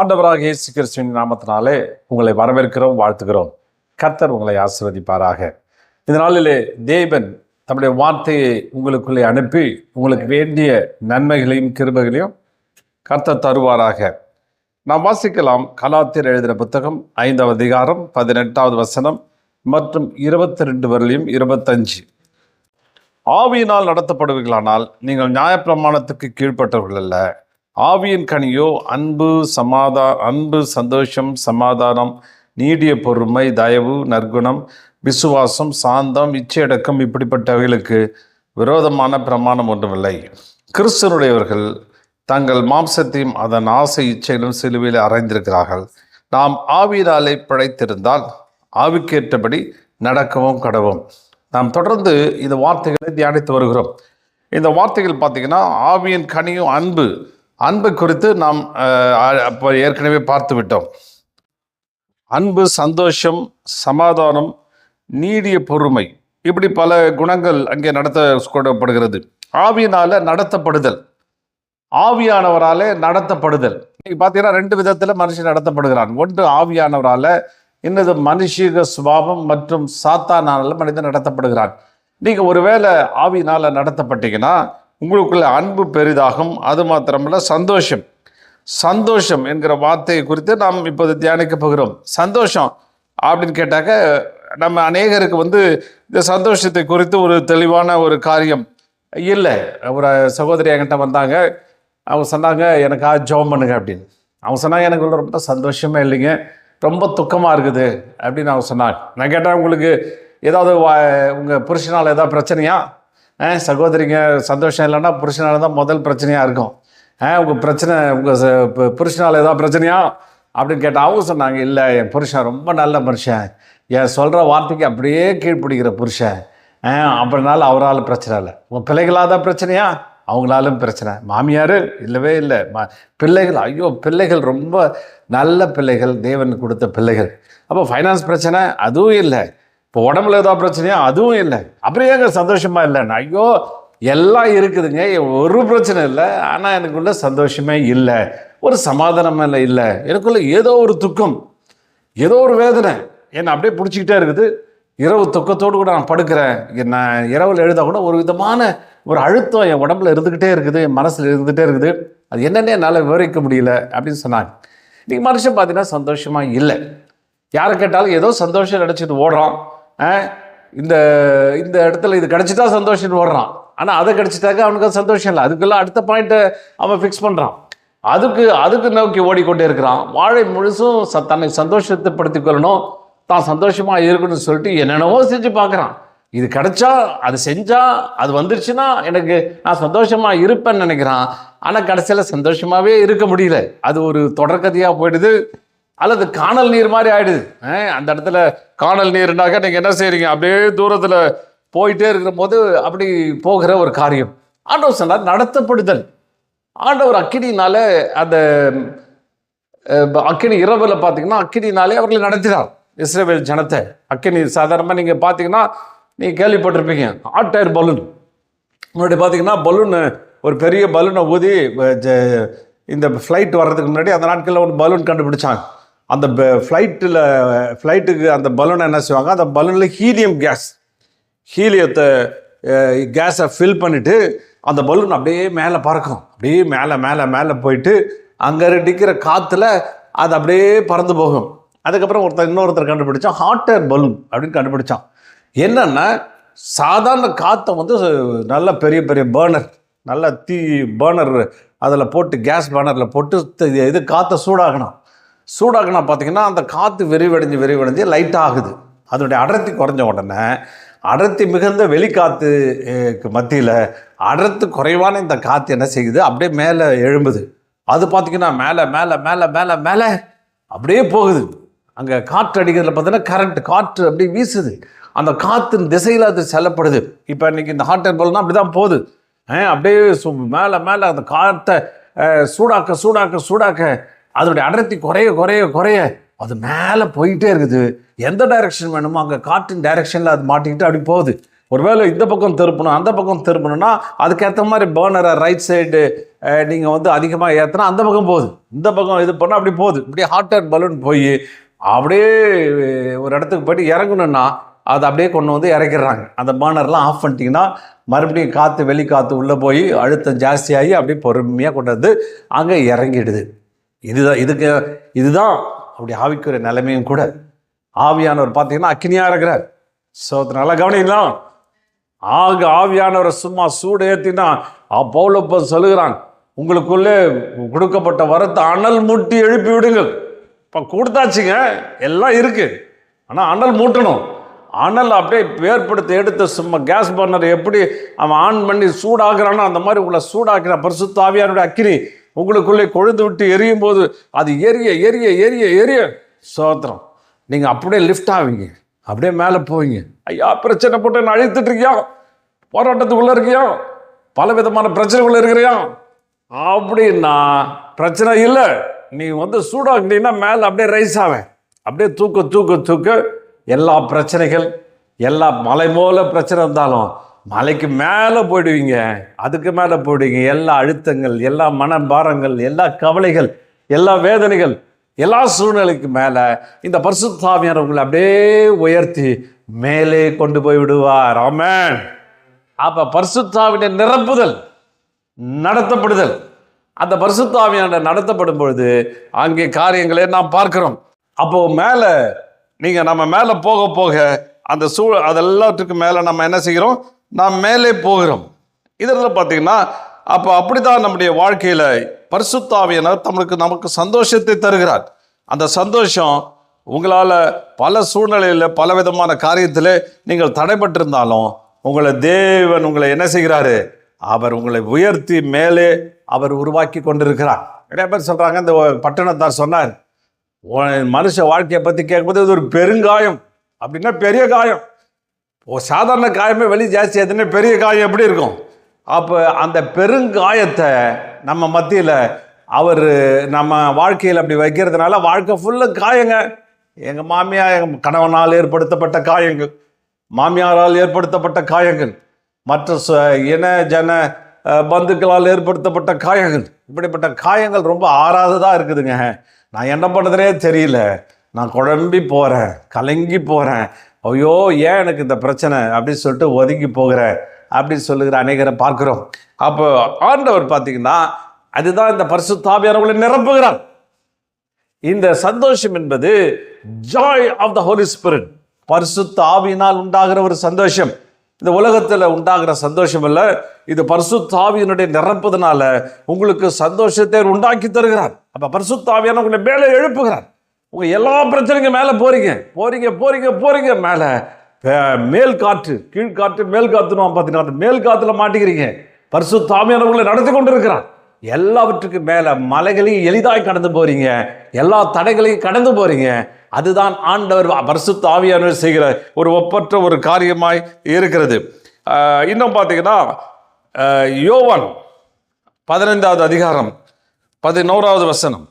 ஆண்டவராக இயேசு கிறிஸ்துவின் நாமத்தினாலே உங்களை வரவேற்கிறோம் வாழ்த்துகிறோம். கர்த்தர் உங்களை ஆசிர்வதிப்பாராக. இந்த நாளிலே தேவன் தம்முடைய வார்த்தையை உங்களுக்குள்ளே அனுப்பி உங்களுக்கு வேண்டிய நன்மைகளையும் கிருபைகளையும் கர்த்தர் தருவாராக. நாம் வாசிக்கலாம் கலாத்தியர் எழுதின புத்தகம் ஐந்தாவது அதிகாரம் பதினெட்டாவது வசனம் மற்றும் இருபத்தி ரெண்டு வரலையும் இருபத்தஞ்சு. ஆவியினால் நடத்தப்படுவீர்களானால் நீங்கள் நியாயப்பிரமாணத்துக்கு கீழ்ப்பட்டவர்கள் அல்ல. ஆவியின் கனியோ அன்பு சமாதா அன்பு சந்தோஷம் சமாதானம் நீடிய பொறுமை தயவு நற்குணம் விசுவாசம் சாந்தம் இச்சையடக்கம் இப்படிப்பட்டவைகளுக்கு விரோதமான பிரமாணம் ஒன்றுமில்லை. கிறிஸ்தனுடையவர்கள் தங்கள் மாம்சத்தையும் அதன் ஆசை இச்சையிலும் சிலுவையில் அறைந்திருக்கிறார்கள். நாம் ஆவியினாலே பிழைத்திருந்தால் ஆவிக்கேற்றபடி நடக்கவும் கடவும். நாம் தொடர்ந்து இந்த வார்த்தைகளை தியானித்து வருகிறோம். இந்த வார்த்தைகள் பார்த்திங்கன்னா ஆவியின் கனியும் அன்பு அன்பை குறித்து நாம் அப்போ ஏற்கனவே பார்த்து விட்டோம். அன்பு சந்தோஷம் சமாதானம் நீடிய பொறுமை இப்படி பல குணங்கள் அங்கே நடத்த கொள்ளப்படுகிறது ஆவியினால நடத்தப்படுதல் ஆவியானவராலே நடத்தப்படுதல். இன்னைக்கு பார்த்தீங்கன்னா ரெண்டு விதத்தில் மனுஷன் நடத்தப்படுகிறான். ஒன்று ஆவியானவரால் இன்னது மனுஷீக சுபாவம் மற்றும் சாத்தானால மனிதன் நடத்தப்படுகிறான். நீங்கள் ஒருவேளை ஆவியினால் நடத்தப்பட்டீங்கன்னா உங்களுக்குள்ள அன்பு பெரிதாகும். அது மாத்திரமல்ல சந்தோஷம். சந்தோஷம் என்கிற வார்த்தையை குறித்து நாம் இப்போது தியானிக்க போகிறோம். சந்தோஷம் அப்படின்னு கேட்டாக்க நம்ம அநேகருக்கு வந்து இந்த சந்தோஷத்தை குறித்து ஒரு தெளிவான ஒரு காரியம் இல்லை. ஒரு சகோதரி என்கிட்ட வந்தாங்க. அவங்க சொன்னாங்க எனக்காக ஜெபம் பண்ணுங்க அப்படின்னு. அவங்க சொன்னாங்க எனக்கு உள்ள ரொம்ப சந்தோஷமே இல்லைங்க. ரொம்ப துக்கமாக இருக்குது அப்படின்னு அவங்க சொன்னாங்க. நான் கேட்டேன் உங்களுக்கு ஏதாவது உங்கள் புருஷனால் ஏதாவது பிரச்சனையா? சகோதரிங்க சந்தோஷம் இல்லைன்னா புருஷனால தான் முதல் பிரச்சனையாக இருக்கும். ஆ உங்கள் பிரச்சனை உங்கள் புருஷனால் ஏதாவது பிரச்சனையா? அப்படின்னு கேட்டால் அவங்க சொன்னாங்க இல்லை என் புருஷன் ரொம்ப நல்ல மனுஷன். என் சொல்கிற வார்த்தைக்கு அப்படியே கீழ்ப்பிடிக்கிற புருஷன். ஆ அப்படினால அவரால் பிரச்சனை இல்லை. உங்கள் பிள்ளைகளாக தான் பிரச்சனையா? அவங்களாலும் பிரச்சனை. மாமியார் இல்லவே இல்லை. மா பிள்ளைகள் ஐயோ பிள்ளைகள் ரொம்ப நல்ல பிள்ளைகள். தேவன் கொடுத்த பிள்ளைகள். அப்போ ஃபைனான்ஸ் பிரச்சனை அதுவும் இல்லை. இப்போ உடம்புல ஏதாவது பிரச்சனையா? அதுவும் இல்லை. அப்புறம் ஏங்க சந்தோஷமா இல்லைன்னா? ஐயோ எல்லாம் இருக்குதுங்க. ஒரு பிரச்சனை இல்லை. ஆனால் எனக்குள்ள சந்தோஷமே இல்லை. ஒரு சமாதானமே இல்லை. இல்லை. எனக்குள்ள ஏதோ ஒரு துக்கம் ஏதோ ஒரு வேதனை. என்னை அப்படியே பிடிச்சிக்கிட்டே இருக்குது. இரவு துக்கத்தோடு கூட நான் படுக்கிறேன். நான் இரவில் எழுதா கூட ஒரு விதமான ஒரு அழுத்தம் என் உடம்புல இருந்துக்கிட்டே இருக்குது. என் மனசில் இருந்துகிட்டே இருக்குது. அது என்னென்ன என்னால் விவரிக்க முடியல அப்படின்னு சொன்னாங்க. இன்றைக்கி மனுஷன் பார்த்தீங்கன்னா சந்தோஷமாக இல்லை. யாரை கேட்டாலும் ஏதோ சந்தோஷம் நினச்சிட்டு ஓடுறோம் இந்த இந்த இடத்துல இது கிடச்சிட்டா சந்தோஷம்னு ஓடுறான். ஆனால் அதை கிடச்சிட்டாக்க அவனுக்கு அது சந்தோஷம் இல்லை. அதுக்கெல்லாம் அடுத்த பாயிண்ட்டை அவன் ஃபிக்ஸ் பண்ணுறான் அதுக்கு அதுக்கு நோக்கி ஓடிக்கொண்டே இருக்கிறான். வாழை முழுசும் ச தன்னை சந்தோஷத்தை படுத்திக் கொள்ளணும். தான் சந்தோஷமாக இருக்கணும்னு சொல்லிட்டு என்னென்னவோ செஞ்சு பார்க்குறான். இது கிடைச்சா அது செஞ்சால் அது வந்துருச்சுன்னா எனக்கு நான் சந்தோஷமாக இருப்பேன்னு நினைக்கிறான். ஆனால் கடைசியில் சந்தோஷமாகவே இருக்க முடியல. அது ஒரு தொடர்கதையாக போயிடுது. அல்லது காணல் நீர் மாதிரி ஆயிடுது. அந்த இடத்துல காணல் நீர்னாக்கா நீங்கள் என்ன செய்கிறீங்க அப்படியே தூரத்தில் போயிட்டே இருக்கிற போது அப்படி போகிற ஒரு காரியம். ஆண்டவர் சொன்னார் நடத்தப்படுதல். ஆண்டவர் அக்கினினால அந்த அக்கினி இரவில் பார்த்தீங்கன்னா அக்கினினாலே அவர்களை நடத்தினார். இஸ்ரேவேல் ஜனத்தை. அக்கினி சாதாரணமாக நீங்கள் பார்த்தீங்கன்னா நீங்கள் கேள்விப்பட்டிருப்பீங்க ஹாட் டயர் பலூன். முன்னாடி பார்த்தீங்கன்னா பலூனு ஒரு பெரிய பலூனை ஊதி ஜ- இந்த ஃப்ளைட் வர்றதுக்கு முன்னாடி அந்த நாட்களில் ஒரு பலூன் கண்டுபிடிச்சாங்க. அந்த ஃப்ளைட்டில் ஃப்ளைட்டுக்கு அந்த பலூனை என்ன செய்வாங்க? அந்த பலூனில் ஹீலியம் கேஸ் ஹீலியத்தை கேஸை ஃபில் பண்ணிவிட்டு அந்த பலூன் அப்படியே மேலே பறக்கும். அப்படியே மேலே மேலே மேலே போயிட்டு அங்கே அடிக்கிற காற்றுல அது அப்படியே பறந்து போகும். அதுக்கப்புறம் ஒருத்தர் இன்னொருத்தர் கண்டுபிடிச்சான் ஹாட் ஏர் பலூன் அப்படின்னு கண்டுபிடிச்சான். என்னென்னா சாதாரண காற்றை வந்து நல்ல பெரிய பெரிய பேர்னர் நல்ல தீ பேர்னர் அதில் போட்டு கேஸ் பேர்னரில் போட்டு இது காற்றை சூடாகணும். சூடாக்குனா பார்த்தீங்கன்னா அந்த காற்று விரிவடைஞ்சு விரிவடைஞ்சு லைட் ஆகுது. அதனுடைய அடர்த்தி குறைஞ்ச உடனே அடர்த்தி மிகுந்த வெளிக்காற்றுக்கு மத்தியில் அடர்த்து குறைவான இந்த காற்று என்ன செய்யுது? அப்படியே மேலே எழும்புது. அது பார்த்தீங்கன்னா மேலே மேலே மேலே மேலே மேலே அப்படியே போகுது. அங்கே காற்று அடிக்கிறதுல பார்த்தீங்கன்னா கரண்ட் காற்று அப்படியே வீசுது. அந்த காற்றின் திசையில் அது செல்லப்படுது. இப்போ இன்னைக்கு இந்த ஹாட் அண்ட் பல்னா அப்படி தான் போகுது. அப்படியே மேலே மேலே அந்த காற்றை சூடாக்க சூடாக்க சூடாக்க அதனுடைய அடர்த்தி குறைய குறைய குறைய அது மேலே போயிட்டே இருக்குது. எந்த டைரக்ஷன் வேணுமோ அங்கே காற்றின் டைரக்ஷனில் அது மாட்டிக்கிட்டு அப்படி போகுது. ஒருவேளை இந்த பக்கம் திருப்பணும் அந்த பக்கம் திருப்பணும்னா அதுக்கேற்ற மாதிரி பேர்னரை ரைட் சைடு நீங்கள் வந்து அதிகமாக ஏற்றினா அந்த பக்கம் போகுது. இந்த பக்கம் இது பண்ணால் அப்படி போகுது. இப்படியே ஹாட் அண்ட் பலூன் போய் அப்படியே ஒரு இடத்துக்கு போயிட்டு இறங்கணும்னா அதை அப்படியே கொண்டு வந்து இறக்கிடுறாங்க. அந்த பேர்னர்லாம் ஆஃப் பண்ணிட்டீங்கன்னா மறுபடியும் காற்று வெளி காற்று உள்ளே போய் அழுத்தம் ஜாஸ்தியாகி அப்படியே பொறுமையாக கொண்டு வந்து அங்கே இறங்கிடுது. இதுதான் இதுக்கு இதுதான் அப்படி ஆவிக்குரிய நிலைமையும் கூட. ஆவியானவர் பார்த்தீங்கன்னா அக்கினியாக இருக்கிறார். ஸோ நல்லா கவனிக்கலாம் ஆக ஆவியானவரை சும்மா சூடு ஏற்றினா பௌலப்ப சொல்லுகிறான் உங்களுக்குள்ளே கொடுக்கப்பட்ட வரத்தை அனல் மூட்டி எழுப்பி விடுங்கள். இப்போ கொடுத்தாச்சுங்க எல்லாம் இருக்கு. ஆனால் அனல் மூட்டணும். அனல் அப்படியே ஏற்படுத்தி எடுத்து சும்மா கேஸ் பர்னர் எப்படி அவன் ஆன் பண்ணி சூடாகிறானோ அந்த மாதிரி உங்களை சூடாக்கிற பரிசுத்த ஆவியானுடைய அக்கினி உங்களுக்குள்ளே கொழுந்து விட்டு எரியும் போது அது எரிய எரிய எரிய எரிய. சோத்திரம். நீங்கள் அப்படியே லிஃப்ட் ஆவீங்க. அப்படியே மேலே போவீங்க. ஐயா பிரச்சனை போட்டு நான் அழித்துட்டு இருக்கியா? போராட்டத்துக்குள்ளே இருக்கியா? பல விதமான பிரச்சனைகள் இருக்கிறியா? அப்படின்னா பிரச்சனை இல்லை. நீ வந்து சூடாக்கிட்டீங்கன்னா மேலே அப்படியே ரைஸ் ஆவேன் அப்படியே தூக்க தூக்க தூக்க எல்லா பிரச்சனைகள் எல்லா மலை போல பிரச்சனை இருந்தாலும் மலைக்கு மேலே போயிடுவீங்க. அதுக்கு மேலே போயிடுவீங்க. எல்லா அழுத்தங்கள் எல்லா மனபாரங்கள் எல்லா கவலைகள் எல்லா வேதனைகள் எல்லா சூழ்நிலைக்கு மேலே இந்த பரிசுத்தாவியார் உங்களை அப்படியே உயர்த்தி மேலே கொண்டு போய் விடுவார். ஆமென். அப்போ பரிசுத்தாவின நிரப்புதல் நடத்தப்படுதல். அந்த பரிசுத்தாவியான நடத்தப்படும் பொழுது அங்கே காரியங்களை நாம் பார்க்கிறோம். அப்போ மேலே நீங்கள் நம்ம மேலே போக போக அந்த சூழ் அதெல்லாத்துக்கும் மேலே நம்ம என்ன செய்கிறோம்? நாம் மேலே போகிறோம். இதில் பார்த்தீங்கன்னா அப்போ அப்படிதான் நம்முடைய வாழ்க்கையில் பரிசுத்தாவியனர் நம்மளுக்கு நமக்கு சந்தோஷத்தை தருகிறார். அந்த சந்தோஷம் உங்களால் பல சூழ்நிலையில் பல விதமான காரியத்தில் நீங்கள் தடைபட்டிருந்தாலும் உங்களை தேவன் உங்களை என்ன செய்கிறாரு? அவர் உங்களை உயர்த்தி மேலே அவர் உருவாக்கி கொண்டிருக்கிறார். நிறைய பேர் சொல்கிறாங்க இந்த பட்டணத்தார் சொன்னார் மனுஷ வாழ்க்கையை பற்றி கேட்கும்போது இது ஒரு பெருங்காயம். அப்படின்னா பெரிய காயம். சாதாரண காயமே வெளி ஜாஸ்தி ஆச்சுன்னா பெரிய காயம் எப்படி இருக்கும்? அப்போ அந்த பெருங்காயத்தை நம்ம மத்தியில் அவர் நம்ம வாழ்க்கையில் அப்படி வைக்கிறதுனால வாழ்க்கை ஃபுல்லாக காயங்க. எங்கள் மாமியார் எங்கள் கணவனால் ஏற்படுத்தப்பட்ட காயங்கள். மாமியாரால் ஏற்படுத்தப்பட்ட காயங்கள். மற்ற ச- இன ஜன பந்துக்களால் ஏற்படுத்தப்பட்ட காயங்கள். இப்படிப்பட்ட காயங்கள் ரொம்ப ஆறாததாக இருக்குதுங்க. நான் என்ன பண்ணுறதுனே தெரியல. நான் குழம்பி போகிறேன் கலங்கி போகிறேன் ஐயோ ஏன் எனக்கு இந்த பிரச்சனை? அப்படின்னு சொல்லிட்டு ஒதுங்கி போகிற அப்படின்னு சொல்லுகிற அநேகரை பார்க்குறோம். அப்போ ஆண்டவர் பார்த்தீங்கன்னா அதுதான் இந்த பரிசுத்தாவியானவர்களை நிரப்புகிறார். இந்த சந்தோஷம் என்பது joy of the holy spirit பரிசுத்த ஆவியினால் உண்டாகிற ஒரு சந்தோஷம். இந்த உலகத்தில் உண்டாகிற சந்தோஷம் இல்லை. இது பரிசுத்த ஆவியினுடைய நிரப்புதனால உங்களுக்கு சந்தோஷத்தை உண்டாக்கி தருகிறார். அப்போ பரிசுத்தாவியான உங்களை மேலே எழுப்புகிறார். உங்கள் எல்லா பிரச்சனைங்க மேலே போறீங்க. போறீங்க போறீங்க போறீங்க. மேலே மேல் காற்று கீழ் காற்று மேல் காற்றுன்னு பார்த்தீங்கன்னா அந்த மேல் காற்றுல மாட்டிக்கிறீங்க. பரிசு தாமியானவர்களை நடத்தி கொண்டு இருக்கிறான் எல்லாவற்றுக்கும் மேலே மலைகளையும் எளிதாக கடந்து போறீங்க. எல்லா தடைகளையும் கடந்து போறீங்க. அதுதான் ஆண்டவர் பரிசு தாவியானவர் செய்கிற ஒரு ஒப்பற்ற ஒரு காரியமாய் இருக்கிறது. இன்னும் பார்த்தீங்கன்னா யோவான் பதினைந்தாவது அதிகாரம் பதினோராவது வசனம்.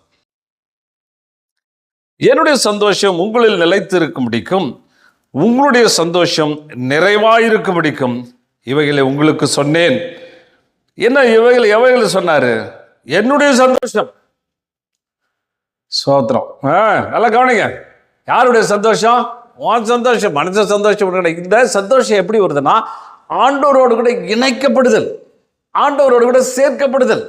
என்னுடைய சந்தோஷம் உங்களில் நிலைத்திருக்கும்படிக்கும் உங்களுடைய சந்தோஷம் நிறைவாயிருக்கும்படிக்கும் இவைகளை உங்களுக்கு சொன்னேன். என்ன இவைகள் எவைகளை சொன்னாரு? என்னுடைய சந்தோஷம். சோத்திரம். ஆ நல்லா கவனிங்க. யாருடைய சந்தோஷம்? உன் சந்தோஷம் மனுஷ சந்தோஷம் இந்த சந்தோஷம் எப்படி வருதுன்னா ஆண்டோரோடு கூட இணைக்கப்படுதல். ஆண்டவரோடு கூட சேர்க்கப்படுதல்.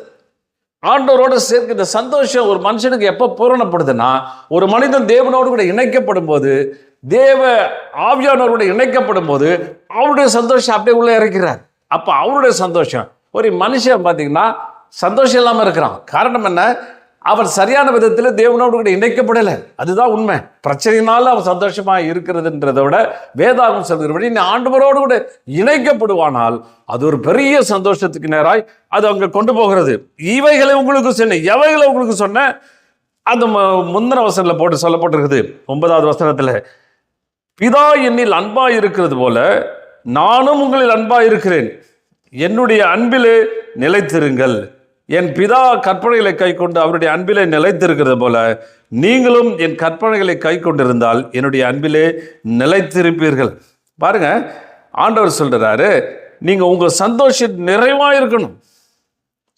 ஆண்டவரோட சேர்க்க இந்த சந்தோஷம் ஒரு மனுஷனுக்கு எப்போ பூரணப்படுதுன்னா ஒரு மனிதன் தேவனோடு கூட இணைக்கப்படும் போது தேவ ஆவியானவரோட இணைக்கப்படும் போது அவருடைய சந்தோஷம் அப்படியே உள்ள இறக்கிறார். அப்போ அவருடைய சந்தோஷம். ஒரு மனுஷன் பார்த்தீங்கன்னா சந்தோஷம் இல்லாமல் இருக்கிறான். காரணம் என்ன? அவர் சரியான விதத்தில் தேவனோடு கூட இணைக்கப்படலை. அதுதான் உண்மை. பிரச்சனையினால அவன் சந்தோஷமாக இருக்கிறதுன்றதை விட வேதாகம் சொல்கிறபடி நீ ஆண்டவரோடு கூட இணைக்கப்படுவானால் அது ஒரு பெரிய சந்தோஷத்துக்கு நேராய் அது அங்கே கொண்டு போகிறது. இவைகளை உங்களுக்கு சொன்னேன் எவைகளை உங்களுக்கு சொன்னேன் அந்த முந்தின வசனத்தில் போட்டு சொல்லப்பட்டிருக்குது. ஒன்பதாவது வசனத்தில் பிதா என்னில் அன்பாக இருக்கிறது போல நானும் உங்களில் அன்பாக இருக்கிறேன். என்னுடைய அன்பிலே நிலைத்திருங்கள். என் பிதா கற்பனைகளை கை கொண்டு அவருடைய அன்பிலே நிலைத்திருக்கிறது போல நீங்களும் என் கற்பனைகளை கை கொண்டிருந்தால் என்னுடைய அன்பிலே நிலைத்திருப்பீர்கள். பாருங்க ஆண்டவர் சொல்றாரு நீங்க உங்க சந்தோஷம் நிறைவா இருக்கணும்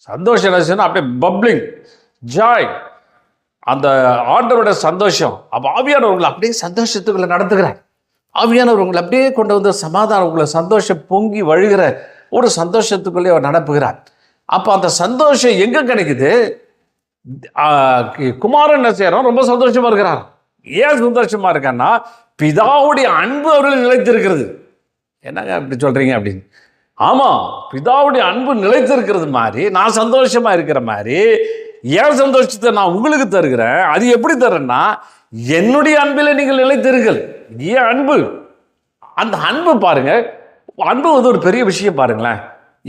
சந்தோஷம் என்ன அப்படியே பப்ளிங் ஜாய் அந்த ஆண்டவரோட சந்தோஷம் அப்போ ஆவியானவர்களை அப்படியே சந்தோஷத்துக்குள்ள நடத்துகிறார். ஆவியானவர்களை அப்படியே கொண்டு வந்து சமாதானம் உங்களை சந்தோஷம் பொங்கி வழுகிற ஒரு சந்தோஷத்துக்குள்ளே அவர் நடப்புகிறார். அப்போ அந்த சந்தோஷம் எங்கே கிடைக்குது? குமாரன் என்ன செய்யறோம் ரொம்ப சந்தோஷமா இருக்கிறார். ஏன் சந்தோஷமா இருக்கான்னா பிதாவுடைய அன்பு அவர்கள் நிலைத்திருக்கிறது. என்னங்க அப்படி சொல்றீங்க அப்படின்னு. ஆமாம் பிதாவுடைய அன்பு நிலைத்திருக்கிறது மாதிரி நான் சந்தோஷமா இருக்கிற மாதிரி ஏன் சந்தோஷத்தை நான் உங்களுக்கு தருகிறேன்? அது எப்படி தரேன்னா என்னுடைய அன்பில் நீங்கள் நிலைத்திருங்கள். ஏன் அன்பு. அந்த அன்பு பாருங்க அன்பு வந்து ஒரு பெரிய விஷயம் பாருங்களேன்.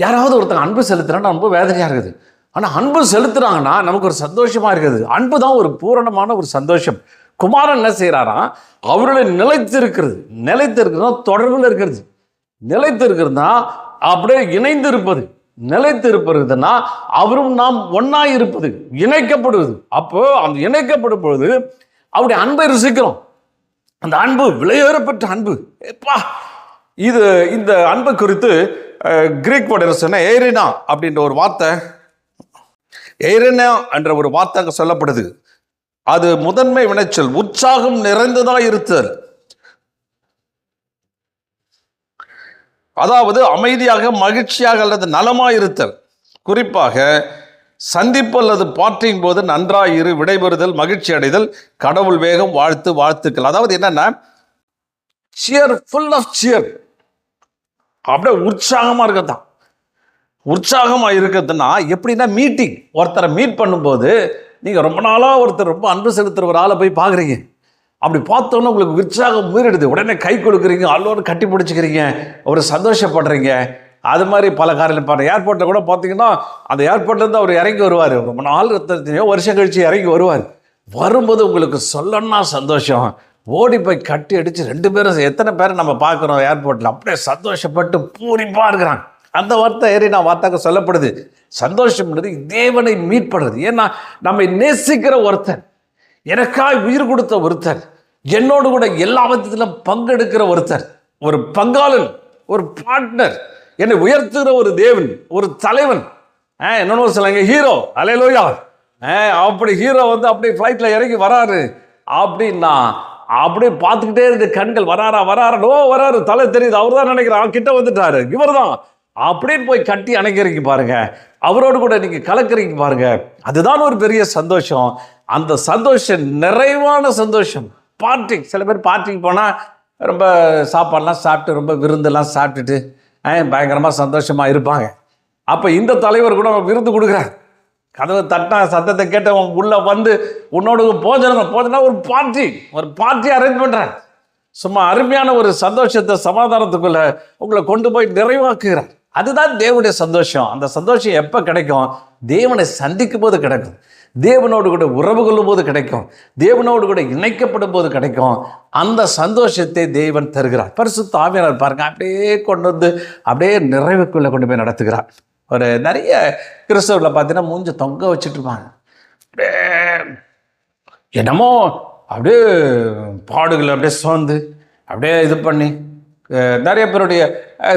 யாராவது ஒருத்தங்க அன்பு செலுத்துனா ரொம்ப வேதனையாக இருக்குது. ஆனால் அன்பு செலுத்துறாங்கன்னா நமக்கு ஒரு சந்தோஷமாக இருக்குது. அன்பு தான் ஒரு பூரணமான ஒரு சந்தோஷம். குமாரன் என்ன செய்கிறாரா அவருடைய நிலைத்திருக்கிறது. நிலைத்திருக்கிறது தொடர்பில் இருக்கிறது. நிலைத்திருக்கிறதுனா அப்படியே இணைந்து இருப்பது நிலைத்து இருப்பதுன்னா அவரும் நாம் ஒன்னாய் இருப்பது இணைக்கப்படுவது. அப்போ அந்த இணைக்கப்படும் பொழுது அவருடைய அன்பை ருசிக்கிறோம். அந்த அன்பு விலையேறப்பட்ட அன்பு. எப்பா இது இந்த அன்பு குறித்து கிரீக் வேர்டு சொன்ன ஏரினா அப்படின்ற ஒரு வார்த்தை. ஏரினா என்ற ஒரு வார்த்தை அங்கே சொல்லப்படுது. அது முதன்மை வினைச்சல் உற்சாகம் நிறைந்ததாக இருத்தல் அதாவது அமைதியாக மகிழ்ச்சியாக அல்லது நலமாக இருத்தல். குறிப்பாக சந்திப்பு அல்லது பார்ட்டியின் போது நன்றாக இரு விடைபெறுதல் மகிழ்ச்சி அடைதல் கடவுள் வேகம் வாழ்த்து வாழ்த்துக்கள். அதாவது என்னென்னா சியர் ஃபுல் ஆஃப் சியர் அப்படியே உற்சாகமாக இருக்கத்தான் உற்சாகமாக இருக்கிறதுனா எப்படின்னா மீட்டிங் ஒருத்தரை மீட் பண்ணும்போது நீங்கள் ரொம்ப நாளாக ஒருத்தர் ரொம்ப அன்பு செலுத்துற ஒரு ஆளை போய் பார்க்குறீங்க. அப்படி பார்த்தோன்னே உங்களுக்கு உற்சாகம் உயிரிடுது உடனே கை கொடுக்குறீங்க அல்லோடு கட்டி பிடிச்சிக்கிறீங்க ஒரு சந்தோஷப்படுறீங்க. அது மாதிரி பல காரியம் பாருங்கள் ஏர்போர்ட்டில் கூட பார்த்தீங்கன்னா அந்த ஏர்போர்ட்லேருந்து அவர் இறங்கி வருவார். ரொம்ப நாள் எத்தனையோ வருஷம் கழிச்சு இறங்கி வருவார். வரும்போது உங்களுக்கு சொல்லணும்னா சந்தோஷம். ஓடி போய் கட்டி அடித்து ரெண்டு பேரும் எத்தனை பேரை நம்ம பார்க்குறோம் ஏர்போர்ட்டில் அப்படியே சந்தோஷப்பட்டு பூரிப்பாக இருக்கிறாங்க அந்த வார்த்தை ஏறி நான் வார்த்தாக்க சொல்லப்படுது. சந்தோஷம்ன்றது தேவனை மீட்படுறது. ஏன்னா நம்மை நேசிக்கிற ஒருத்தன் எனக்காய் உயிர் கொடுத்த ஒருத்தர் என்னோடு கூட எல்லா விதத்திலும் பங்கெடுக்கிற ஒருத்தர் ஒரு பங்காளன் ஒரு பார்ட்னர் என்னை உயர்த்துகிற ஒரு தேவன் ஒரு தலைவன். ஆ, என்னென்ன சொல்லுங்க ஹீரோ அலையலோயா ஆ அப்படி ஹீரோ வந்து அப்படியே ஃப்ளைட்டில் இறங்கி வராரு. அப்படின்னா அப்படியே பார்த்துக்கிட்டே இருந்த கண்கள் வராரா வராரா ஓ வராரு தலை தெரியுது. அவர் தான் நினைக்கிறான் கிட்ட வந்துட்டாரு. இவர் தான் அப்படின்னு போய் கட்டி அணைக்கிறீங்க பாருங்க. அவரோடு கூட நீங்க கலக்கிறீங்க பாருங்க. அதுதான் ஒரு பெரிய சந்தோஷம். அந்த சந்தோஷம் நிறைவான சந்தோஷம். பார்ட்டி சில பேர் பார்ட்டிக்கு போனால் ரொம்ப சாப்பாடெலாம் சாப்பிட்டு ரொம்ப விருந்தெல்லாம் சாப்பிட்டுட்டு பயங்கரமாக சந்தோஷமாக இருப்பாங்க. அப்போ இந்த தலைவர் கூட விருந்து கொடுக்குறாரு. கதவு தட்டா சத்தத்தை கேட்டவன் உள்ள வந்து உன்னோட போஜனம் போஜனா ஒரு பார்ட்டி ஒரு பார்ட்டி அரேஞ்ச் பண்ணுறேன் சும்மா அருமையான ஒரு சந்தோஷத்தை சமாதானத்துக்குள்ள உங்களை கொண்டு போய் நிறைவாக்குகிறார் அதுதான் தேவனுடைய சந்தோஷம். அந்த சந்தோஷம் எப்போ கிடைக்கும்? தேவனை சந்திக்கும் போது கிடைக்கும். தேவனோடு கூட உறவு கொள்ளும் போது கிடைக்கும். தேவனோடு கூட இணைக்கப்படும் போது கிடைக்கும். அந்த சந்தோஷத்தை தேவன் தருகிறார். பரிசு தாமியார் பாருங்க அப்படியே கொண்டு வந்து அப்படியே நிறைவுக்குள்ளே கொண்டு போய் நடத்துகிறார். ஒரு நிறைய கிறிஸ்தவர்களை பார்த்தீங்கன்னா மூஞ்ச தொங்க வச்சுட்டு இருப்பாங்க. அப்படியே என்னமோ அப்படியே பாடுகளை அப்படியே சோர்ந்து அப்படியே இது பண்ணி நிறைய பேருடைய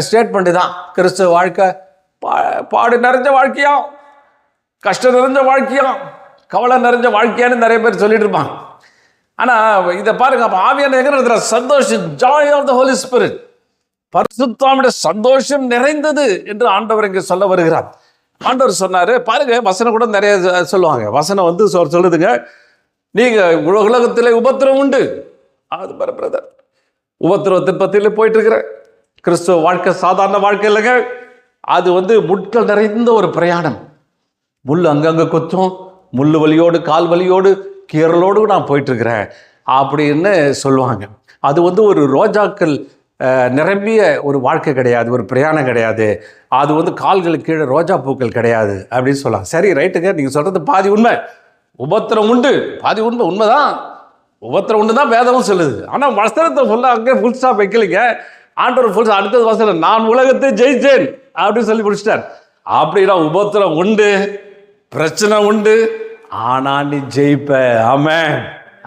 ஸ்டேட்மெண்ட் தான். கிறிஸ்துவ வாழ்க்கை பா பாடு நிறைஞ்ச வாழ்க்கையும் கஷ்டம் நிறைஞ்ச வாழ்க்கையும் கவலை நிறைஞ்ச வாழ்க்கையான்னு நிறைய பேர் சொல்லிட்டு இருப்பாங்க. ஆனால் இதை பாருங்க அப்போ ஆவியான எங்கே சந்தோஷம் joy of the holy spirit பரிசுத்தாமிட சந்தோஷம் நிறைந்தது என்று ஆண்டவர் இங்கே சொல்ல வருகிறார். ஆண்டவர் சொன்னாரு பாருங்க வசனம் கூட நிறைய சொல்லுவாங்க. வசனம் வந்து சொல் சொல்லுதுங்க நீங்க உல- உலகத்திலே உபத்திரம் உண்டு. அது பர பிரதர் உபத்திரவத்தின் பத்தியில போயிட்டு இருக்கிற கிறிஸ்துவ வாழ்க்கை சாதாரண வாழ்க்கை இல்லைங்க. அது வந்து முட்கள் நிறைந்த ஒரு பிரயாணம். முள் அங்கங்கே கொத்தும் முள் வலியோடு கால் வலியோடு கீரலோடு நான் போயிட்டு இருக்கிறேன் அப்படின்னு சொல்லுவாங்க. அது வந்து ஒரு ரோஜாக்கள் நிரம்பிய ஒரு வாழ்க்கை கிடையாது ஒரு பிரயாணம் கிடையாது. அது வந்து கால்களுக்கு கீழே ரோஜா பூக்கள் கிடையாது அப்படின்னு சொல்லலாம். சரி ரைட்டுங்க. நீங்கள் சொல்கிறது பாதி உண்மை. உபத்திரம் உண்டு. பாதி உண்மை உண்மைதான். உபத்திரம் உண்டு தான் வேதமும் சொல்லுது. ஆனால் வசனத்தை ஃபுல்லாக அங்கே ஃபுல் ஸ்டாப் வைக்கலைங்க. ஆண்டவர் ஃபுல் அடுத்தது வசனம் நான் உலகத்தை ஜெயிச்சேன் அப்படின்னு சொல்லி முடிச்சிட்டார். அப்படின்னா உபத்திரம் உண்டு பிரச்சனை உண்டு. ஆனா நீ ஜெயிப்ப. ஆமாம்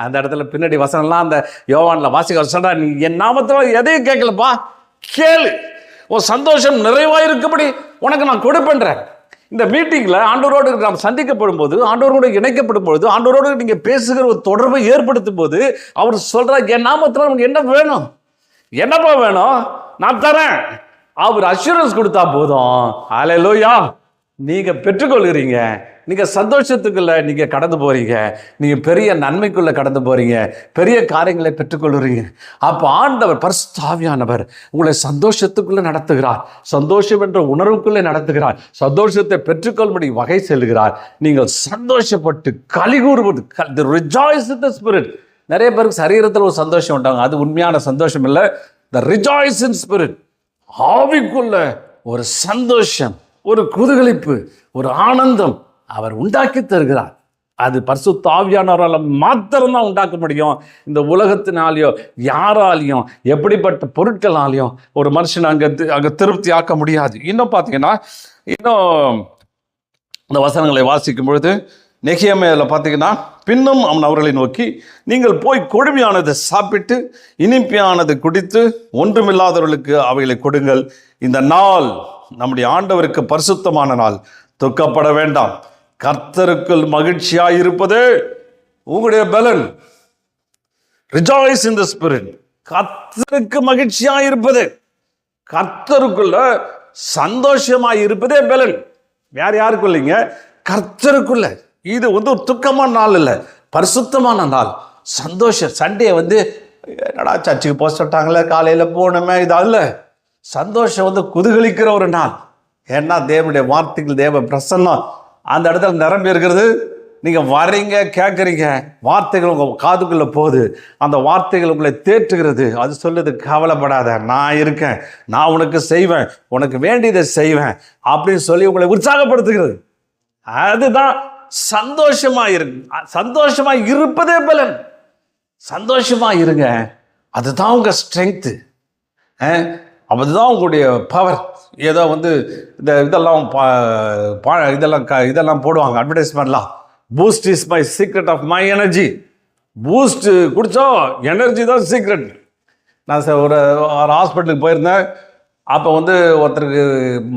அந்த இடத்துல பின்னாடி வசனம்லாம் அந்த யோவானில் வாசிக்க சொல்கிறா நீ என் நாமத்தில் எதையும் கேட்கலப்பா. கேளு. உன் சந்தோஷம் நிறைவாக இருக்கும்படி உனக்கு நான் கொடுப்பேன்றேன். இந்த மீட்டிங்கில் ஆண்டோரோடு நாம் சந்திக்கப்படும் போது ஆண்டோரோடு இணைக்கப்படும் பொழுது ஆண்டோரோடு நீங்கள் பேசுகிற ஒரு தொடர்பை ஏற்படுத்தும் போது அவர் சொல்கிறார் என் நாமத்தில் உனக்கு என்ன வேணும்? என்னப்பா வேணும்? நான் தரேன். அவர் அஷூரன்ஸ் கொடுத்தா போதும். அலையிலோயா நீங்கள் பெற்றுக்கொள்கிறீங்க. நீங்கள் சந்தோஷத்துக்குள்ளே நீங்கள் கடந்து போகிறீங்க நீங்கள் பெரிய நன்மைக்குள்ளே கடந்து போகிறீங்க பெரிய காரியங்களை பெற்றுக்கொள்கிறீங்க. அப்போ ஆண்டவர் பரிசுத்தாவியானவர் உங்களை சந்தோஷத்துக்குள்ளே நடத்துகிறார். சந்தோஷம் என்ற உணர்வுக்குள்ளே நடத்துகிறார். சந்தோஷத்தை பெற்றுக்கொள்ளும்படி வகை செல்கிறார். நீங்கள் சந்தோஷப்பட்டு களி கூறுவது தி ரிஜாய்ஸ் த ஸ்பிரிட் நிறைய பேருக்கு சரீரத்தில் ஒரு சந்தோஷம் உண்டாங்க அது உண்மையான சந்தோஷம் இல்லை. த ரிஜாய்ஸ் இன் ஸ்பிரிட் ஆவிக்குள்ள ஒரு சந்தோஷம். ஒரு குதூகலிப்பு ஒரு ஆனந்தம் அவர் உண்டாக்கி தருகிறார். அது பரிசு தாவியானவரால் மாத்திரம்தான் உண்டாக்க முடியும். இந்த உலகத்தினாலேயோ யாராலையும் எப்படிப்பட்ட பொருட்களாலையும் ஒரு மனுஷன் அங்கே அங்கே திருப்தி ஆக்க முடியாது. இன்னும் பார்த்தீங்கன்னா இன்னும் இந்த வசனங்களை வாசிக்கும் பொழுது நெகியமையில் பார்த்தீங்கன்னா பின்னும் அவன் அவர்களை நோக்கி நீங்கள் போய் கொழுமையானதை சாப்பிட்டு இனிப்பியானதை குடித்து ஒன்றுமில்லாதவர்களுக்கு அவைகளை கொடுங்கள். இந்த நாள் நம்முடைய ஆண்டவருக்கு பரிசுத்தமான நாள். துக்கப்பட வேண்டாம். கர்த்தருக்குள் மகிழ்ச்சியாய் இருப்பது உங்களுடைய பலன். ரிஜாய்ஸ் இன் த ஸ்பிரிட் கர்த்தருக்கு மகிழ்ச்சியாய் இருப்பது கர்த்தருக்குள்ள சந்தோஷமாய் இருப்பதே பலன். வேற யாருக்கும் இல்லைங்க? கர்த்தருக்குள்ள. இது வந்து ஒரு துக்கமான நாள் இல்லை. பரிசுத்தமான நாள். சந்தோஷம். சண்டே வந்து என்னடா சர்ச்சுக்கு போக சொல்லிட்டாங்களே காலையில் போகணுமே இது அல்ல சந்தோஷம் வந்து குதுகலிக்கிற ஒரு நாள். ஏன்னா தேவனுடைய வார்த்தைகள் தேவ பிரசன்னம் அந்த இடத்துல நிரம்பி இருக்கிறது. நீங்கள் வரீங்க கேட்குறீங்க வார்த்தைகள் உங்கள் காதுக்குள்ளே போகுது. அந்த வார்த்தைகள் உங்களை தேற்றுகிறது. அது சொல்லுது கவலைப்படாத நான் இருக்கேன். நான் உனக்கு செய்வேன். உனக்கு வேண்டியதை செய்வேன். அப்படின்னு சொல்லி உங்களை உற்சாகப்படுத்துகிறது. அதுதான் சந்தோஷமாக இருக்கு சந்தோஷமாக இருப்பதே பலன். சந்தோஷமாக இருங்க. அதுதான் உங்கள் ஸ்ட்ரென்த்து அதுதான் உங்களுடைய பவர் ஏதோ வந்து இந்த இதெல்லாம் பா- பா- இதெல்லாம் க இதெல்லாம் போடுவாங்க அட்வர்டைஸ்மெண்ட்லாம் Boost is my secret of my energy Boost குடித்தா எனர்ஜி தான் சீக்ரெட் நான் ஒரு ஒரு ஹாஸ்பிட்டலுக்கு போயிருந்தேன். அப்போ வந்து ஒருத்தருக்கு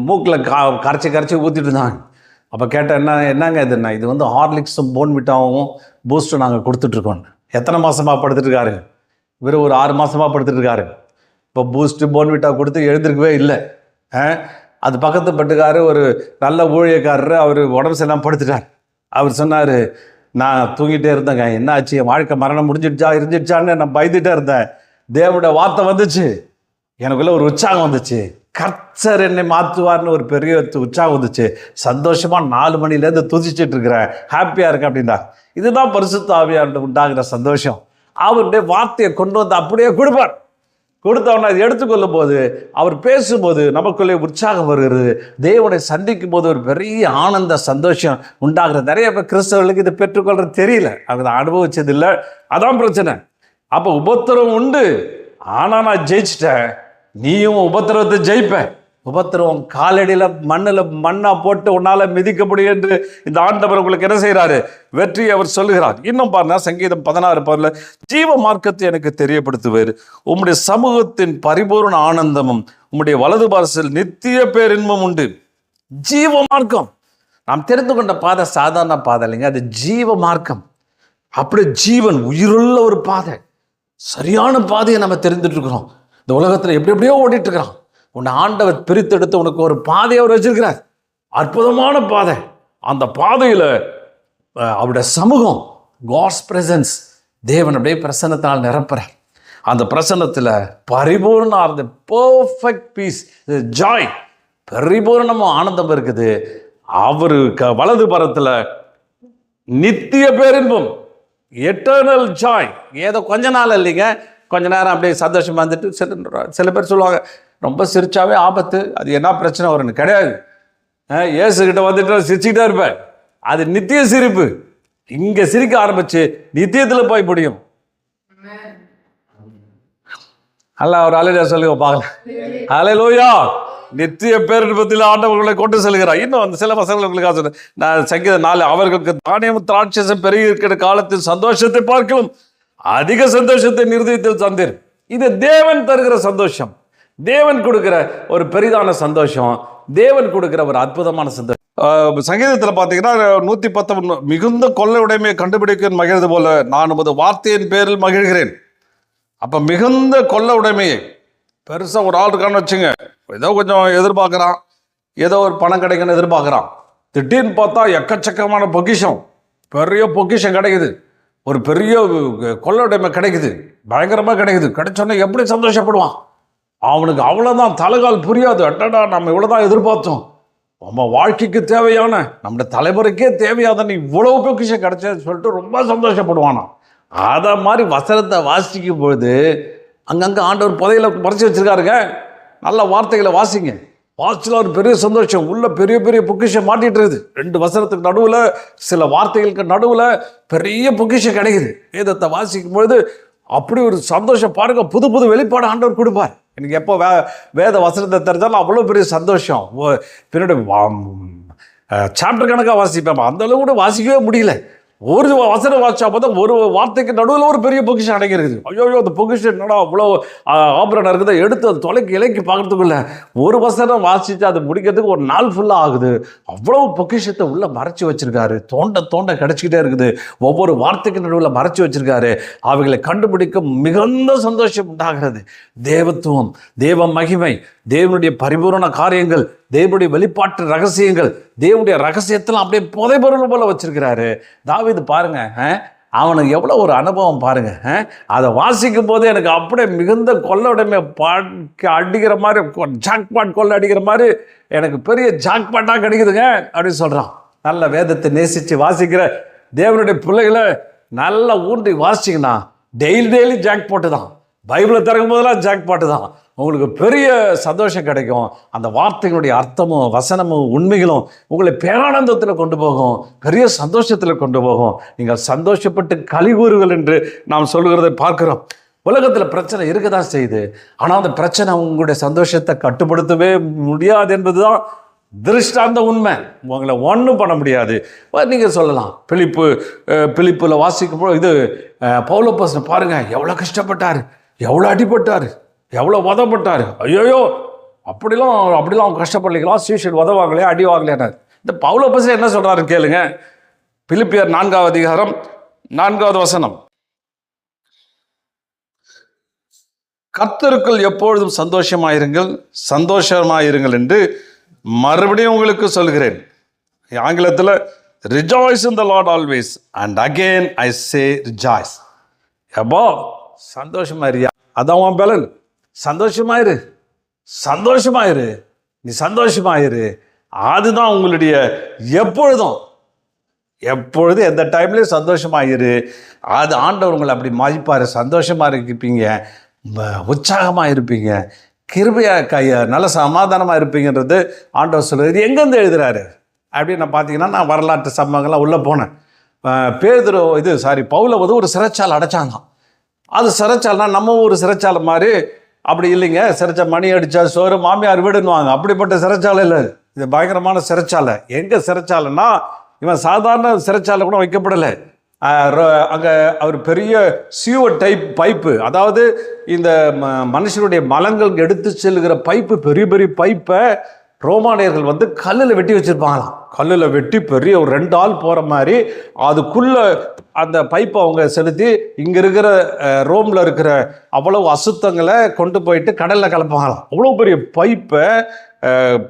மூக்கில் கா கரைச்சி கரைச்சி ஊற்றிட்டு இருந்தாங்க. அப்போ கேட்டேன் என்ன என்னங்க இதுண்ணா இது வந்து ஹார்லிக்ஸும் போன்விட்டாவும் பூஸ்ட்டும் நாங்கள் கொடுத்துட்ருக்கோம் எத்தனை மாதமாக படுத்துட்ருக்காரு இவர் ஒரு ஆறு மாதமாக படுத்துட்ருக்காரு இப்போ பூஸ்ட்டு போன்விட்டா கொடுத்து எழுந்திருக்கவே இல்லை. ஆ? அது பக்கத்து பட்டுக்காரு ஒரு நல்ல ஊழியக்காரர் அவர் உடம்பு சரியில்லாம படுத்துட்டார். அவர் சொன்னார் நான் தூங்கிட்டே இருந்தேங்க. என்ன ஆச்சு? என் வாழ்க்கை மரணம் முடிஞ்சிடுச்சா? இருந்துச்சான்னு நான் பயந்துட்டே இருந்தேன். தேவனுடைய வார்த்தை வந்துச்சு. எனக்குள்ள ஒரு உற்சாகம் வந்துச்சு. கர்த்தர் என்னை மாற்றுவார்னு ஒரு பெரிய உற்சாகம் வந்துச்சு. சந்தோஷமாக நாலு மணிலேருந்து துதிச்சிட்டு இருக்கிறேன். ஹாப்பியாக இருக்கேன் அப்படின்னா. இதுதான் பரிசுத்த ஆவியாண்டு உண்டாகிற சந்தோஷம். அவருடைய வார்த்தையை கொண்டு வந்து அப்படியே கொடுப்பார். கொடுத்தவன் அதை எடுத்துக்கொள்ளும் போது அவர் பேசும்போது நமக்குள்ளே உற்சாகம் வருகிறது. தேவனை சந்திக்கும் போது ஒரு பெரிய ஆனந்த சந்தோஷம் உண்டாகிறது. நிறைய பேர் கிறிஸ்தவர்களுக்கு இதை பெற்றுக்கொள்றது தெரியல. அவங்க அனுபவிச்சது இல்லை அதான் பிரச்சனை. அப்போ உபத்திரம் உண்டு. ஆனால் நான் ஜெயிச்சிட்டேன். நீயும் உபத்திரவத்தை ஜெயிப்பேன் உபத்திரவம் காலடியில் மண்ணில் மண்ணாக போட்டு உன்னால் மிதிக்க முடியும் என்று இந்த ஆண்டவர் உங்களுக்கு என்ன செய்கிறாரு வெற்றி அவர் சொல்லுகிறார். இன்னும் பாருங்க சங்கீதம் பதினாறு பாருல ஜீவ மார்க்கத்தை எனக்கு தெரியப்படுத்துவார். உம்முடைய சமூகத்தின் பரிபூர்ண ஆனந்தமும் உம்முடைய வலது பாரசில் நித்திய பேரின்பம் உண்டு. ஜீவ மார்க்கம். நாம் தெரிந்து கொண்ட பாதை சாதாரண பாதை இல்லைங்க அது ஜீவ மார்க்கம். அப்படி ஜீவன் உயிருள்ள ஒரு பாதை. சரியான பாதையை நம்ம தெரிந்துட்டு இருக்கிறோம். இந்த உலகத்தில் எப்படி எப்படியோ ஓடிட்டு இருக்கிறோம். உன்னை ஆண்டவர் பிரித்தெடுத்து உனக்கு ஒரு பாதையை அவர் வச்சிருக்கிறார். அற்புதமான பாதை. அந்த பாதையில் அவருடைய சமூகம் காட்ஸ் பிரசன்ஸ் தேவன் அப்படியே பிரசன்னத்தால் நிரப்புறார். அந்த பிரசன்னத்தில் பரிபூர்ண அந்த பர்ஃபெக்ட் பீஸ் ஜாய் பரிபூர்ணமும் ஆனந்தம் இருக்குது. அவரு க வலது பரத்தில் நித்திய பேரின்பம் எட்டர்னல் ஜாய் ஏதோ கொஞ்ச நாள் இல்லைங்க. கொஞ்ச நேரம் அப்படியே சந்தோஷமாக வந்துட்டு சில சில பேர் சொல்லுவாங்க ரொம்ப சிரிச்சாவே ஆபத்து. அது என்ன பிரச்சனை வரும்னு கிடையாது. ஏசுகிட்ட வந்துட்டு சிரிச்சுக்கிட்டே இருப்பேன் அது நித்திய சிரிப்பு. இங்க சிரிக்க ஆரம்பிச்சு நித்தியத்துல போய் முடியும். அல்ல அவர் அலையா சொல்லுங்க பார்க்கலாம். அலையிலோயா நித்திய பேரின்பத்தில் ஆண்டவர்களை கொண்டு செல்கிறார். இன்னும் அந்த சில வசனங்கள் உங்களுக்காக சொன்னேன். நான் சங்கீத நாலு அவர்களுக்கு தானியம் திராட்சசம் பெருகி இருக்கிற காலத்தில் சந்தோஷத்தை பார்க்கலாம் அதிக சந்தோஷத்தை நிர்ணயத்தில் தந்தீர். இது தேவன் தருகிற சந்தோஷம். தேவன் கொடுக்குற ஒரு பெரிதான சந்தோஷம் தேவன் கொடுக்குற ஒரு அற்புதமான சந்தோஷம். சங்கீதத்தில் பார்த்தீங்கன்னா நூற்றி பத்தொன்று மிகுந்த கொள்ளை உடைமையை கண்டுபிடிக்க மகிழ்ந்து போல நான் உமது வார்த்தையின் பேரில் மகிழ்கிறேன். அப்போ மிகுந்த கொள்ள உடைமையை பெருசாக ஒரு ஆள் இருக்கான்னு வச்சுங்க ஏதோ கொஞ்சம் எதிர்பார்க்குறான் ஏதோ ஒரு பணம் கிடைக்குன்னு எதிர்பார்க்குறான். திடீர்னு பார்த்தா எக்கச்சக்கமான பொக்கிஷம் பெரிய பொக்கிஷம் கிடைக்குது. ஒரு பெரிய கொள்ளை உடைமை கிடைக்குது பயங்கரமாக கிடைக்குது. கிடைச்சோன்னே எப்படி சந்தோஷப்படுவான்? அவனுக்கு அவ்வளோதான் தலைகால் புரியாது. அட்டடா நம்ம இவ்வளோ தான் எதிர்பார்த்தோம். நம்ம வாழ்க்கைக்கு தேவையான நம்ம தலைமுறைக்கே நீ இவ்வளோ பொக்கிஷம் கிடச்சதுன்னு சொல்லிட்டு ரொம்ப சந்தோஷப்படுவானா அதை மாதிரி வசனத்தை வாசிக்கும் பொழுது அங்கங்கே ஆண்டவர் புதையில மறைச்சி வச்சிருக்காருங்க. நல்ல வார்த்தைகளை வாசிங்க. வாசிச்சல ஒரு பெரிய சந்தோஷம். உள்ள பெரிய பெரிய பொக்கிஷம் மாட்டிட்டு இருக்குது. ரெண்டு வசனத்துக்கு நடுவில் சில வார்த்தைகளுக்கு நடுவில் பெரிய பொக்கிஷம் கிடைக்குது. வேதத்தை வாசிக்கும் பொழுது அப்படி ஒரு சந்தோஷம் பாருங்க புது புது வெளிப்பாடு ஆண்டவர் கொடுப்பார். எனக்கு எப்போ வே வேத வசனத்தை தெரிஞ்சாலும் அவ்வளோ பெரிய சந்தோஷம். ஓ, பின்னாடி சாப்டர் கணக்காக வாசிப்பேன். அந்த அளவு கூட வாசிக்கவே முடியல. ஒரு வசனம் வாசிச்சா பார்த்தா ஒரு வார்த்தைக்கு நடுவில் ஒரு பெரிய பொக்கிஷம் அடங்கியிருக்குது. ஐயோ ஐயோ அந்த பொக்கிஷன் என்னடா அவ்வளோ ஆபரணம் இருக்குது எடுத்து அது தொலைக்கு இலைக்கு பார்க்கறதுக்குள்ள ஒரு வசனம் வாசிச்சு அது முடிக்கிறதுக்கு ஒரு நாள் ஃபுல்லாக ஆகுது. அவ்வளோ பொக்கிஷத்தை உள்ள மறைச்சு வச்சிருக்காரு. தோண்ட தோண்ட கிடச்சிக்கிட்டே இருக்குது. ஒவ்வொரு வார்த்தைக்கு நடுவில் மறைச்சு வச்சிருக்காரு. அவைகளை கண்டுபிடிக்க மிகுந்த சந்தோஷம் உண்டாகிறது. தேவத்துவம் தேவ மகிமை தேவனுடைய பரிபூரண காரியங்கள் தேவனுடைய வெளிப்பாட்டு ரகசியங்கள் தேவனுடைய ரகசியத்தெல்லாம் அப்படியே புதைபொருள் போல வச்சிருக்கிறாரு. தாவிது பாருங்க அவனுக்கு எவ்வளோ ஒரு அனுபவம் பாருங்க அதை வாசிக்கும் போது எனக்கு அப்படியே மிகுந்த கொள்ளவுடைமை பாட்க அடிக்கிற மாதிரி ஜாக்பாட் கொள்ள அடிக்கிற மாதிரி எனக்கு பெரிய ஜாக்பாட்டாக கிடைக்குதுங்க அப்படின்னு சொல்கிறான் நல்ல வேதத்தை நேசித்து வாசிக்கிற தேவனுடைய பிள்ளைகளை நல்லா ஊன்றி வாசிச்சிங்கன்னா டெய்லி டெய்லி ஜாக் போட்டு தான் பைபிளை திறக்கும் போதெல்லாம் ஜாக் பாட்டு தான் உங்களுக்கு பெரிய சந்தோஷம் கிடைக்கும். அந்த வார்த்தைகளுடைய அர்த்தமும் வசனமும் உண்மைகளும் உங்களை பேரானந்தத்தில் கொண்டு போகும். பெரிய சந்தோஷத்தில் கொண்டு போகும். நீங்கள் சந்தோஷப்பட்டு கழிவுறுகள் என்று நாம் சொல்கிறதை பார்க்கிறோம். உலகத்தில் பிரச்சனை இருக்க தான் செய்யுது. ஆனால் அந்த பிரச்சனை உங்களுடைய சந்தோஷத்தை கட்டுப்படுத்தவே முடியாது என்பது தான் திருஷ்டாந்த உண்மை. உங்களை ஒன்றும் பண்ண முடியாது. நீங்கள் சொல்லலாம். பிலிப்பு பிலிப்பில் வாசிக்கும் போது இது அஹ், பாருங்கள் எவ்வளோ கஷ்டப்பட்டார் எவ்வளோ அடிபட்டார். எவ்வளோ உதப்பட்டார் ஐயோயோ அப்படிலாம் அப்படிலாம் அவங்க கஷ்டப்படலாம் சீஷன் உதவாங்களே அடி வாங்கலையானார் இந்த பவுலப்போசன் என்ன சொல்கிறாரு கேளுங்க. பிலிப்பியர் நான்காவது அதிகாரம் நான்காவது வசனம். கர்த்தருக்குள் எப்பொழுதும் சந்தோஷமாயிருங்கள் சந்தோஷமாயிருங்கள் என்று மறுபடியும் உங்களுக்கு சொல்கிறேன். ஆங்கிலத்தில் rejoice in the Lord always and again I say rejoice எப்போ சந்தோஷமாயிருயா அதான் உன் பலன். சந்தோஷமாயிரு. சந்தோஷமாயிரு. நீ சந்தோஷமாயிரு. அதுதான் உங்களுடைய எப்பொழுதும் எப்பொழுது எந்த டைம்லேயும் சந்தோஷமாயிரு. அது ஆண்டவர் உங்களை அப்படி மதிப்பார். சந்தோஷமாக இருப்பீங்க. உற்சாகமாக இருப்பீங்க. கிருபையா கைய நல்ல சமாதானமாக இருப்பீங்கன்றது ஆண்டவர் சொல்கிறது எங்கேருந்து எழுதுறாரு? அப்படின்னு நான் பார்த்தீங்கன்னா நான் வரலாற்று சம்பவங்கள்லாம் உள்ளே போனேன். அஹ் பேதுரு இது சாரி பவுலை வந்து ஒரு சிறைச்சால் அடைச்சாங்க அது சிறைச்சால்னா நம்ம ஊர் சிறைச்சாலை மாதிரி அப்படி இல்லைங்க சிறைச்சா மணி அடித்தா சோறு மாமியார் வீடுன்னுவாங்க. அப்படிப்பட்ட சிறைச்சாலை இல்லை. இது பயங்கரமான சிறைச்சாலை. எங்கே சிறைச்சாலைன்னா இவன் சாதாரண சிறைச்சாலை கூட வைக்கப்படலை. அங்கே அவர் பெரிய சியூவர் டைப் பைப்பு அதாவது இந்த ம- மனுஷனுடைய மலங்கள் எடுத்து செல்லுகிற பைப்பு பெரிய பெரிய பைப்பை ரோமானியர்கள் வந்து கல்லில் வெட்டி வச்சுருப்பாங்களாம். கல்லில் வெட்டி பெரிய ஒரு ரெண்டு ஆள் போகிற மாதிரி அதுக்குள்ளே அந்த பைப்பை அவங்க செலுத்தி இங்கே இருக்கிற ரோமில் இருக்கிற அவ்வளவு அசுத்தங்களை கொண்டு போயிட்டு கடலில் கலப்பாங்களாம். அவ்வளோ பெரிய பைப்பை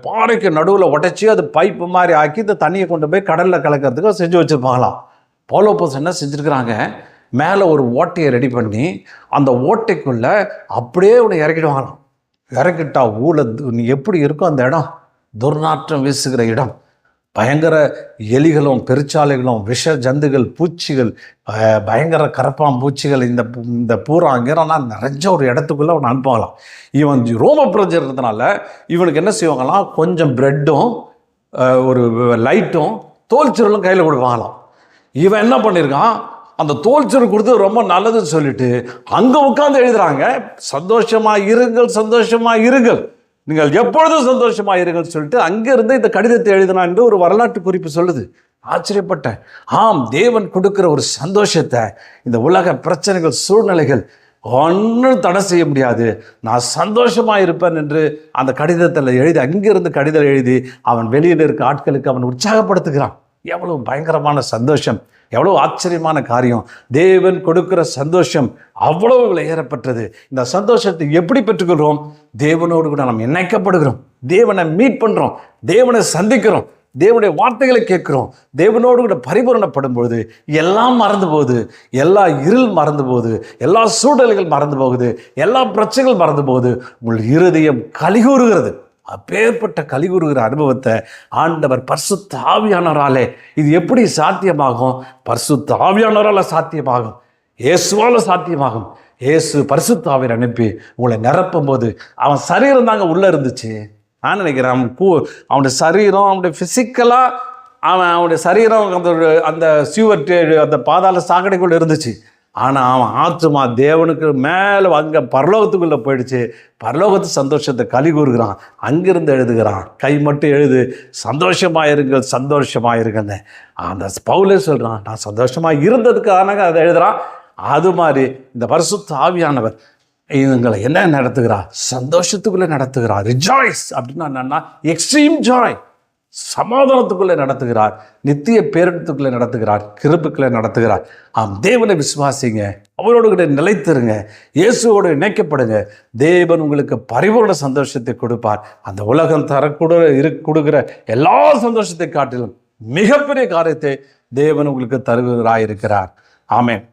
பாறைக்கு நடுவில் உடைச்சி அது பைப்பு மாதிரி ஆக்கி இந்த தண்ணியை கொண்டு போய் கடலில் கலக்கிறதுக்கு செஞ்சு வச்சுருப்பாங்களாம். போலோபோஸ் என்ன செஞ்சுருக்குறாங்க? மேலே ஒரு ஓட்டையை ரெடி பண்ணி அந்த ஓட்டைக்குள்ளே அப்படியே உன்னை இறக்கிடுவாங்களாம். இறக்கிட்டா ஊழல் எப்படி இருக்கோ அந்த இடம். துர்நாற்றம் வீசுகிற இடம். பயங்கர எலிகளும் பெருச்சாலைகளும் விஷ ஜந்துகள் பூச்சிகள் பயங்கர கரப்பான் பூச்சிகள் இந்த இந்த பூரா அங்கேலாம் நிறைஞ்ச ஒரு இடத்துக்குள்ளே அவனை அனுப்பலாம் இவன் ரோம பிரஜை இவனுக்கு என்ன செய்வாங்களாம் கொஞ்சம் ப்ரெட்டும் ஒரு லைட்டும் தோல் சுருளும் கையில் கொடுப்பாங்களாம் இவன் என்ன பண்ணியிருக்கான் அந்த தோல் சுருள் கொடுத்து ரொம்ப நல்லதுன்னு சொல்லிட்டு அங்கே உட்காந்து எழுதுறாங்க சந்தோஷமாக இருங்கள் சந்தோஷமாக இருங்கள். நீங்கள் எப்பொழுதும் சந்தோஷமா சொல்லிட்டு அங்கிருந்து இந்த கடிதத்தை எழுதினான் என்று ஒரு வரலாற்று குறிப்பு சொல்லுது. ஆச்சரியப்பட்டேன் ஆம் தேவன் கொடுக்கிற ஒரு சந்தோஷத்தை இந்த உலக பிரச்சனைகள் சூழ்நிலைகள் ஒன்றும் தடை செய்ய முடியாது. நான் சந்தோஷமாக இருப்பேன் என்று அந்த கடிதத்தில் எழுதி அங்கிருந்து கடிதம் எழுதி அவன் வெளியில் இருக்க ஆட்களுக்கு அவன் உற்சாகப்படுத்துகிறான். எவ்வளவு பயங்கரமான சந்தோஷம் எவ்வளவு ஆச்சரியமான காரியம். தேவன் கொடுக்கிற சந்தோஷம் அவ்வளவு விலையேறப்பட்டது இந்த சந்தோஷத்தை எப்படி பெற்றுக்கொள்கிறோம்? தேவனோடு கூட நாம் இணைக்கப்படுகிறோம். தேவனை மீட் பண்ணுறோம் தேவனை சந்திக்கிறோம். தேவனுடைய வார்த்தைகளை கேட்குறோம். தேவனோடு கூட பரிபூரணப்படும் பொழுது எல்லாம் மறந்து போகுது எல்லா இருள் மறந்து போகுது எல்லா சூழல்கள் மறந்து போகுது எல்லா பிரச்சனைகள் மறந்து போகுது உங்கள் இருதயம் கலிகூறுகிறது அப்பேற்பட்ட கலிகுருகிற அனுபவத்தை ஆண்டவர் பரிசுத்த ஆவியானவராலே இது எப்படி சாத்தியமாகும்? பரிசுத்த ஆவியானவரால சாத்தியமாகும். இயேசுவால் சாத்தியமாகும். இயேசு பரிசுத்த அனுப்பி உங்களை நிரப்பும் போது அவன் சரீரம் தாங்க உள்ள இருந்துச்சு. நான் நினைக்கிறேன் அவன் கூ அவனுடைய சரீரம் அவனுடைய ஃபிசிக்கலாக அவன் அவனுடைய சரீரம் அந்த அந்த சிவட்டு அந்த பாதாள சாக்கடைக்குள்ளே இருந்துச்சு. ஆனால் அவன் ஆத்துமா தேவனுக்கு மேலே அங்கே பரலோகத்துக்குள்ளே போயிடுச்சு. பரலோகத்து சந்தோஷத்தை கலி கூறுகிறான். அங்கிருந்து எழுதுகிறான். கை மட்டும் எழுது. சந்தோஷமாக இருங்கள் சந்தோஷமாக இருங்கன்னு அந்த பவுலே சொல்கிறான் நான் சந்தோஷமாக இருந்ததுக்காக அதை எழுதுகிறான் அது மாதிரி இந்த பரிசுத்த ஆவியானவர் இவங்களை என்ன நடத்துகிறா சந்தோஷத்துக்குள்ளே நடத்துகிறா ரிஜாய்ஸ் அப்படின்னா என்னன்னா எக்ஸ்ட்ரீம் ஜாய் சமாதானத்துக்குள்ளே நடத்துகிறார் நித்திய பேரத்துக்குள்ளே நடத்துகிறார் கிருப்புக்குள்ளே நடத்துகிறார். ஆம் தேவனை விசுவாசிங்க அவரோடு கூட நிலைத்திருங்க இயேசுவோடு இணைக்கப்படுங்க. தேவன் உங்களுக்கு பரிபூர்ண சந்தோஷத்தை கொடுப்பார். அந்த உலகம் தரக்கூட இரு கொடுக்கிற எல்லா சந்தோஷத்தை காட்டிலும் மிகப்பெரிய காரியத்தை தேவன் உங்களுக்கு தருகிறாயிருக்கிறார் ஆமேன்.